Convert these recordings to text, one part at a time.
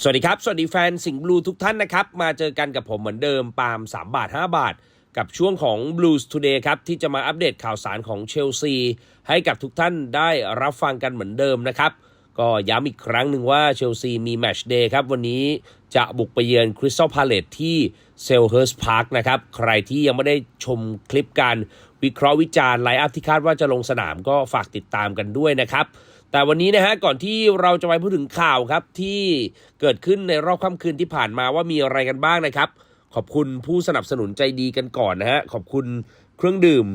สวัสดีครับ สวัสดีแฟนสิงห์บลูทุกท่านนะครับ มาเจอกันกับผมเหมือนเดิมปาล์ม3 บาท 5 บาท กับช่วงของ Blues Today ครับ ที่จะมาอัปเดตข่าวสารของเชลซี ให้กับทุกท่านได้รับฟังกันเหมือนเดิมนะครับ ก็ย้ำอีกครั้งหนึ่งว่าเชลซีมีแมชเดย์ครับ วันนี้จะบุกไปเยือนคริสตัลพาเลตที่เซลเฮิร์สพาร์คนะครับ ใครที่ยังไม่ได้ชมคลิปการวิเคราะห์วิจารณ์ไลฟ์อัพที่คาดว่าจะลงสนามก็ฝากติดตามกันด้วยนะครับ แต่วันนี้นะฮะก่อนที่เราจะไปพูดถึงข่าวครับที่เกิดขึ้นในรอบค่ำคืนที่ผ่านมาว่ามีอะไรกันบ้างนะครับ ขอบคุณผู้สนับสนุนใจดีกันก่อนนะฮะขอบคุณเครื่องดื่ม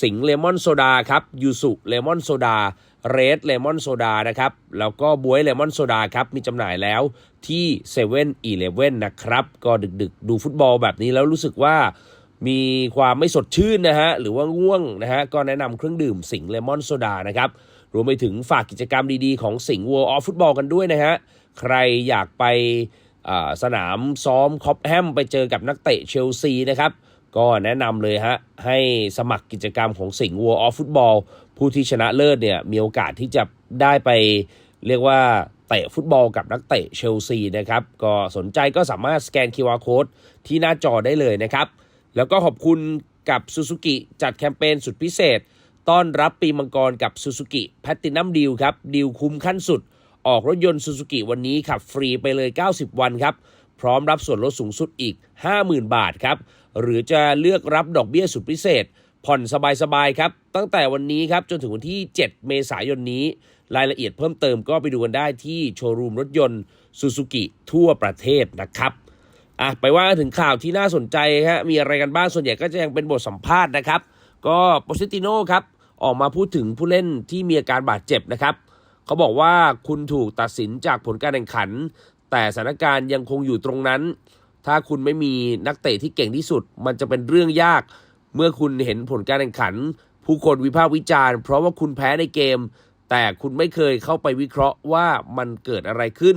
สิงเลมอนโซดาครับยูสุเลมอนโซดาเรดเลมอนโซดานะครับแล้วก็บวยเลมอนโซดาครับมีจำหน่ายแล้วที่7 e เ e ่ e อเนะครับ ก็ดึกๆ ดูฟุตบอลแบบนี้แล้วรู้สึกว่ามีความไม่สดชื่นนะฮะหรือว่าง่วงนะฮะก็แนะนำเครื่องดื่มสิงเลมอนโซดานะครับ รวมไปถึงฝากกิจกรรมดีๆ ของสิงห์ World of Football กันด้วยนะฮะ ใครอยากไปสนามซ้อมคอปแฮมไปเจอกับนักเตะเชลซีนะครับ ก็แนะนำเลยฮะ ให้สมัครกิจกรรมของสิงห์ World of Football ผู้ที่ชนะเลิศเนี่ยมีโอกาสที่จะได้ไปเรียกว่าเตะฟุตบอลกับนักเตะเชลซีนะครับ ก็สนใจก็สามารถสแกน QR Code ที่หน้าจอได้เลยนะครับ แล้วก็ขอบคุณกับ Suzuki จัดแคมเปญสุดพิเศษ ต้อนรับปีมังกรกับ Suzuki Platinum Deal ครับดีลคุ้มขั้นสุด ออกรถยนต์ Suzuki วันนี้ขับฟรีไปเลย 90 วันครับ พร้อมรับส่วนลดสูงสุดอีก 50,000 บาทครับ หรือจะเลือกรับดอกเบี้ยสุดพิเศษ ผ่อนสบายๆครับ ตั้งแต่วันนี้ครับจนถึงวันที่ 7 เมษายนนี้ รายละเอียดเพิ่มเติมก็ไปดูกันได้ที่โชว์รูมรถยนต์ Suzuki ทั่วประเทศนะครับอะไปว่าถึงข่าวที่น่าสนใจฮะมีอะไรกันบ้างส่วนใหญ่ก็จะยังเป็นบทสัมภาษณ์นะครับ ก็โปเชติโน่ครับ ออกมาพูดถึงผู้เล่นที่มีอาการบาดเจ็บนะครับ เขาบอกว่าคุณถูกตัดสินจากผลการแข่งขัน แต่สถานการณ์ยังคงอยู่ตรงนั้น ถ้าคุณไม่มีนักเตะที่เก่งที่สุด มันจะเป็นเรื่องยาก เมื่อคุณเห็นผลการแข่งขัน ผู้คนวิพากษ์วิจารณ์ เพราะว่าคุณแพ้ในเกม แต่คุณไม่เคยเข้าไปวิเคราะห์ว่ามันเกิดอะไรขึ้น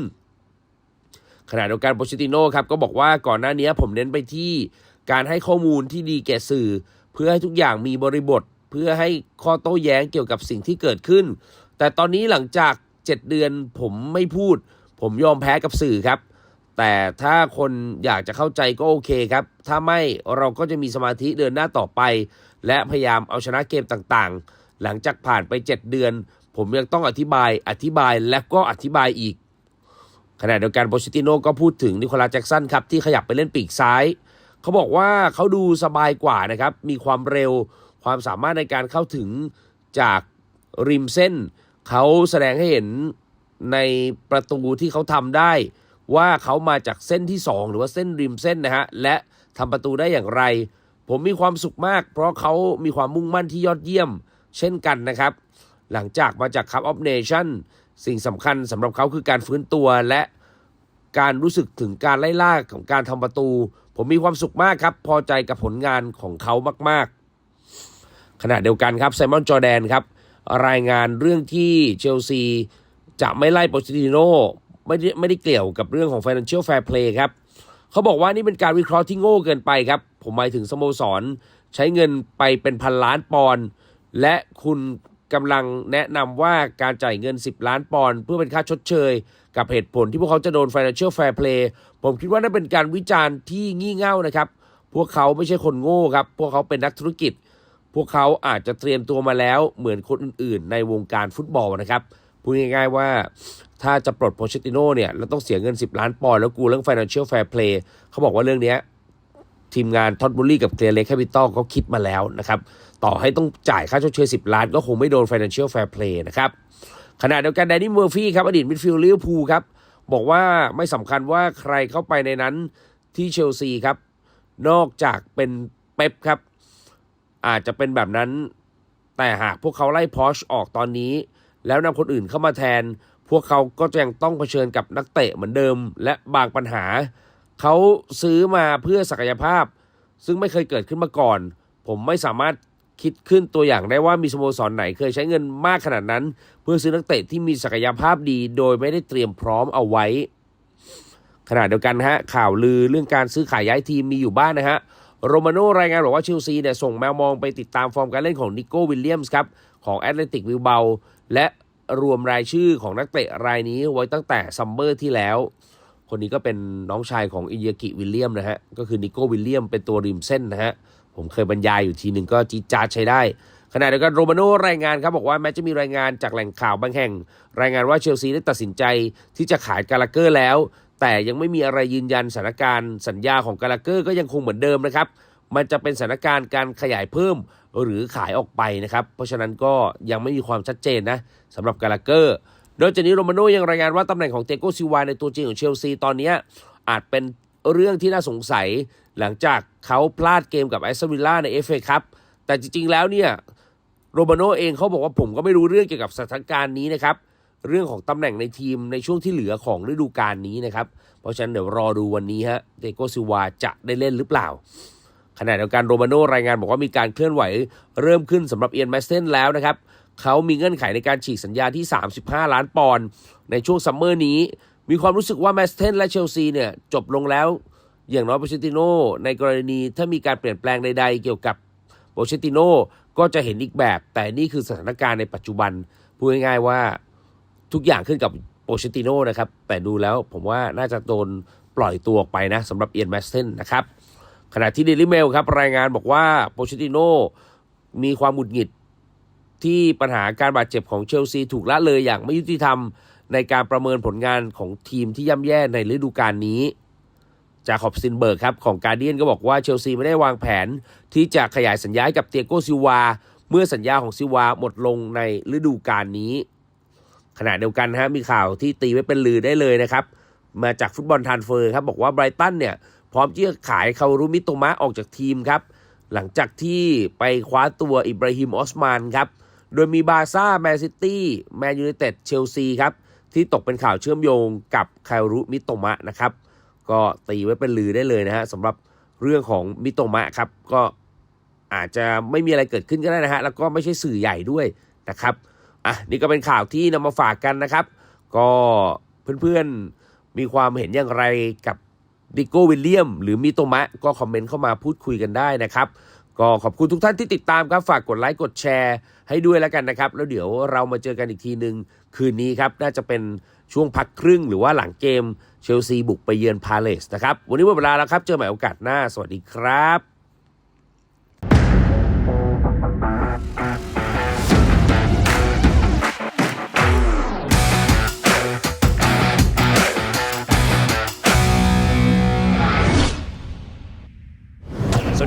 ขณะเดียวกันโปเชติโน่ครับก็บอกว่าก่อนหน้านี้ผมเน้นไปที่การให้ข้อมูลที่ดีแก่สื่อ เพื่อให้ทุกอย่างมีบริบท เพื่อให้ข้อโต้แย้งเกี่ยวกับสิ่งที่เกิดขึ้น แต่ตอนนี้หลังจาก 7 เดือนผมไม่พูด ผมยอมแพ้กับสื่อครับ แต่ถ้าคนอยากจะเข้าใจก็โอเคครับ ถ้าไม่เราก็จะมีสมาธิเดินหน้าต่อไป และพยายามเอาชนะเกมต่างๆ หลังจากผ่านไป 7 เดือน ผมยังต้องอธิบาย อธิบายและก็อธิบายอีกขณะเดียวกันโปเชติโนก็พูดถึงนิโคลัสแจ็กสันครับที่ขยับไปเล่นปีกซ้าย เขาบอกว่าเขาดูสบายกว่านะครับ มีความเร็ว ความสามารถในการเข้าถึงจากริมเส้น เขาแสดงให้เห็นในประตูที่เขาทำได้ ว่าเขามาจากเส้นที่ 2 หรือว่าเส้นริมเส้นนะฮะและทำประตูได้อย่างไร ผมมีความสุขมาก เพราะเขามีความมุ่งมั่นที่ยอดเยี่ยม เช่นกันนะครับ หลังจากมาจาก Cup of Nation สิ่งสำคัญสำหรับเขาคือการฟื้นตัวและการรู้สึกถึงการไล่ล่าของการทำประตู ผมมีความสุขมากครับ พอใจกับผลงานของเขามาก ๆ ขณะเดียวกันครับไซมอนจอแดนครับรายงานเรื่องที่เชลซีจะไม่ไล่โปเชติโนไม่ได้ไม่ได้เกี่ยวกับเรื่องของ Financial Fair Play ครับเขาบอกว่านี่เป็นการวิเคราะห์ที่โง่เกินไปครับ ผมหมายถึงสโมสร ใช้เงินไปเป็นพันล้านปอนด์และคุณกำลังแนะนำว่าการจ่ายเงิน 10 ล้านปอนด์เพื่อเป็นค่าชดเชย กับเหตุผลที่พวกเขาจะโดน Financial Fair Play ผมคิดว่านั่นเป็นการวิจารณ์ที่งี่เง่านะครับ พวกเขาไม่ใช่คนโง่ครับ พวกเขาเป็นนักธุรกิจ พวกเขาอาจจะเตรียมตัวมาแล้วเหมือนคนอื่นๆ ในวงการฟุตบอลนะครับพูดง่ายๆว่าถ้าจะปลดโพเชติโน่เนี่ยเราต้องเสียเงิน 10 ล้านปอนด์แล้วกูเรื่อง Financial Fair Play เขาบอกว่าเรื่องนี้ทีมงานท็อตบุลลี่กับเคลียร์เล็กแคปิตอลเขาคิดมาแล้วนะครับ ต่อให้ต้องจ่ายค่าชดเชย 10 ล้านก็คงไม่โดน Financial Fair Play นะครับขณะเดียวกันแดนนี่เมอร์ฟี่ครับอดีตมิดฟิลด์ลิเวอร์พูลครับบอกว่าไม่สำคัญว่าใครเข้าไปในนั้นที่เชลซีครับ นอกจากเป็นเป๊ปครับ อาจจะเป็นแบบนั้น แต่หากพวกเขาไล่พอชออกตอนนี้ แล้วนำคนอื่นเข้ามาแทน พวกเขาก็จะยังต้องเผชิญกับนักเตะเหมือนเดิม และบางปัญหา เขาซื้อมาเพื่อศักยภาพ ซึ่งไม่เคยเกิดขึ้นมาก่อน ผมไม่สามารถคิดขึ้นตัวอย่างได้ว่ามีสโมสรไหนเคยใช้เงินมากขนาดนั้น เพื่อซื้อนักเตะที่มีศักยภาพดี โดยไม่ได้เตรียมพร้อมเอาไว้ขณะเดียวกันฮะข่าวลือเรื่องการซื้อขายย้ายทีมมีอยู่บ้างนะฮะ โรมาโน่รายงานบอกว่าเชลซีเนี่ยส่งแมวมองไปติดตามฟอร์มการเล่นของนิโก้วิลเลียมส์ครับ ของแอตเลติกวิลเบาและรวมรายชื่อของนักเตะรายนี้ไว้ตั้งแต่ซัมเมอร์ที่แล้ว คนนี้ก็เป็นน้องชายของอินยากิวิลเลียมนะฮะ ก็คือนิโก้วิลเลียมเป็นตัวริมเส้นนะฮะ ผมเคยบรรยายอยู่ทีหนึ่งก็จีจาใช้ได้ขณะเดียวกันโรมาโน่รายงานครับบอกว่าแม้จะมีรายงานจากแหล่งข่าวบางแห่ง รายงานว่าเชลซีได้ตัดสินใจที่จะขายกาลาเกอร์แล้ว แต่ยังไม่มีอะไรยืนยันสถานการณ์สัญญาของกาลาเกอร์ก็ยังคงเหมือนเดิมนะครับ มันจะเป็นสถานการณ์การขยายเพิ่มหรือขายออกไปนะครับ เพราะฉะนั้นก็ยังไม่มีความชัดเจนนะสำหรับกาลาเกอร์ โดยจากนี้โรมาโน่ยังรายงานว่าตำแหน่งของเตโกซิวาในตัวจริงของเชลซีตอนนี้อาจเป็นเรื่องที่น่าสงสัย หลังจากเขาพลาดเกมกับแอสตันวิลล่าในเอฟเอครับแต่จริงๆแล้วเนี่ยโรมาโน่เองเขาบอกว่าผมก็ไม่รู้เรื่องเกี่ยวกับสถานการณ์นี้นะครับ เรื่องของตำแหน่งในทีมในช่วงที่เหลือของฤดูกาลนี้นะครับ เพราะฉะนั้นเดี๋ยวรอดูวันนี้ฮะเตโกซิวาจะได้เล่นหรือเปล่า ขณะเดียวกันโรมาโนรายงานบอกว่ามีการเคลื่อนไหวเริ่มขึ้นสำหรับเอียนแมสเทนแล้วนะครับเขามีเงื่อนไขในการฉีกสัญญาที่ 35 ล้านปอนด์ในช่วงซัมเมอร์นี้ มีความรู้สึกว่าแมสเทนและเชลซีเนี่ยจบลงแล้ว อย่างน้อยโปเชติโนในกรณีถ้ามีการเปลี่ยนแปลงใดๆ เกี่ยวกับโปเชติโนก็จะเห็นอีกแบบ แต่นี่คือสถานการณ์ในปัจจุบันพูดง่ายๆว่า ทุกอย่างขึ้นกับโปเชติโนนะครับ แต่ดูแล้วผมว่าน่าจะโดนปล่อยตัวออกไปนะสำหรับเอียนแมสเทนนะครับ ขณะที่เดลิเมลครับรายงานบอกว่าโปเชติโนมีความหงุดหงิดที่ปัญหาการบาดเจ็บของเชลซีถูกละเลยอย่างไม่ยุติธรรมในการประเมินผลงานของทีมที่ย่ำแย่ในฤดูกาลนี้ จากขอบซินเบิร์กครับของการเดียนก็บอกว่าเชลซีไม่ได้วางแผน ที่จะขยายสัญญาให้กับเตียโกซิวา เมื่อสัญญาของซิวาหมดลงในฤดูกาลนี้ ขณะเดียวกันนะฮะมีข่าวที่ตีไว้เป็นลือได้เลยนะครับ มาจากฟุตบอลทานเฟอร์ครับ บอกว่าไบรตันเนี่ย พร้อมที่จะขายคารุมิโตมะออกจากทีมครับ หลังจากที่ไปคว้าตัวอิบราฮิมออสมานครับ โดยมีบาร์ซ่าแมนซิตี้แมนยูไนเต็ดเชลซีครับ ที่ตกเป็นข่าวเชื่อมโยงกับคารุมิโตมะนะครับก็ตีไว้เป็นลือได้เลยนะฮะสำหรับเรื่องของมิโตมะครับ ก็อาจจะไม่มีอะไรเกิดขึ้นก็ได้นะฮะแล้วก็ไม่ใช่สื่อใหญ่ด้วยนะครับ อะนี่ก็เป็นข่าวที่นำมาฝากกันนะครับ ก็เพื่อนๆมีความเห็นอย่างไรกับดิโก้วิลเลียม หรือมิโตมะ ก็คอมเมนต์เข้ามาพูดคุยกันได้นะครับ ก็ขอบคุณทุกท่านที่ติดตามครับ ฝากกดไลค์กดแชร์ให้ด้วยแล้วกันนะครับ แล้วเดี๋ยวเรามาเจอกันอีกทีหนึ่งคืนนี้ครับ น่าจะเป็นช่วงพักครึ่งหรือว่าหลังเกมเชลซีบุกไปเยือนพาเลสนะครับ วันนี้หมดเวลาแล้วครับ เจอใหม่โอกาสหน้า สวัสดีครับ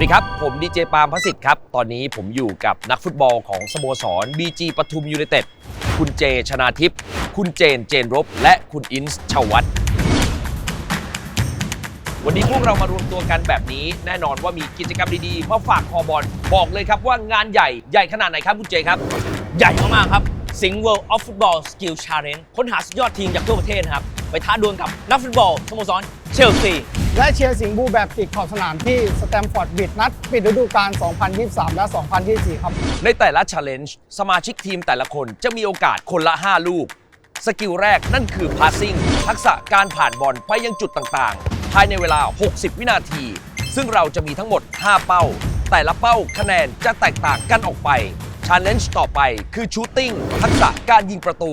สวัสดีครับ ผมดีเจปาล์มพระสิทธิ์ครับ ตอนนี้ผมอยู่กับนักฟุตบอลของสโมสร BG ปทุมยูไนเต็ด คุณเจชนาทิพย์ คุณเจน เจนรบ และคุณอินส์ชวัตวันนี้พวกเรามารวมตัวกันแบบนี้ แน่นอนว่ามีกิจกรรมดีๆ มาฝากคอบอล บอกเลยครับว่างานใหญ่ใหญ่ขนาดไหนครับคุณเจครับ ใหญ่มากๆครับสิงห์ World of Football Skill Challenge ค้นหาสุดยอดทีมจากทั่วประเทศนะครับ ไปท้าดวลกับนักฟุตบอลสโมสรเชลซี และเชียร์สิงห์บูแบบติดขอบสนามที่สแตมฟอร์ดบิดนัดปิดฤดูกาล 2023 และ 2024 ครับ ในแต่ละ Challenge สมาชิกทีมแต่ละคนจะมีโอกาสคนละ 5 ลูก สกิลแรกนั่นคือ passing ทักษะการผ่านบอลไปยังจุดต่างๆ ภายในเวลา 60 วินาที ซึ่งเราจะมีทั้งหมด 5 เป้า แต่ละเป้าคะแนนจะแตกต่างกันออกไป Challenge ต่อไปคือ shooting ทักษะการยิงประตู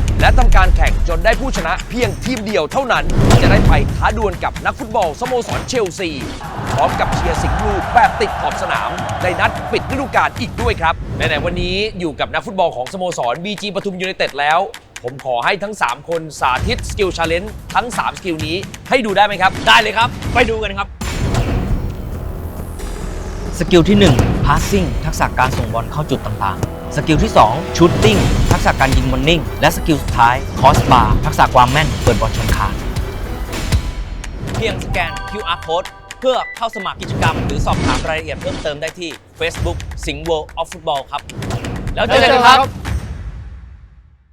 และทำการแข่งจนได้ผู้ชนะเพียงทีมเดียวเท่านั้น จะได้ไปท้าดวลกับนักฟุตบอลสโมสรเชลซี พร้อมกับเชียร์สิงห์บลูแบบติดขอบสนาม ในนัดปิดฤดูกาลอีกด้วยครับไหนวันนี้อยู่กับนักฟุตบอลของสโมสร BG ปทุมยูไนเต็ดแล้ว ผมขอให้ทั้ง 3 คนสาธิตสกิลชาเลนจ์ทั้ง 3 สกิลนี้ให้ดูได้ไหมครับ ได้เลยครับ ไปดูกันครับ สกิลที่ 1 passing ทักษะการส่งบอลเข้าจุดต่างๆ สกิลที่ 2 shooting ทักษะการยิงบอลนิ่ง และสกิลสุดท้าย crossbar ทักษะความแม่นเปิดบอลชนคานเพียงสแกน QR code เพื่อเข้าสมัครกิจกรรม หรือสอบถามรายละเอียดเพิ่มเติมได้ที่ Facebook สิงห์ World of Football ครับ แล้วเจอกันครับ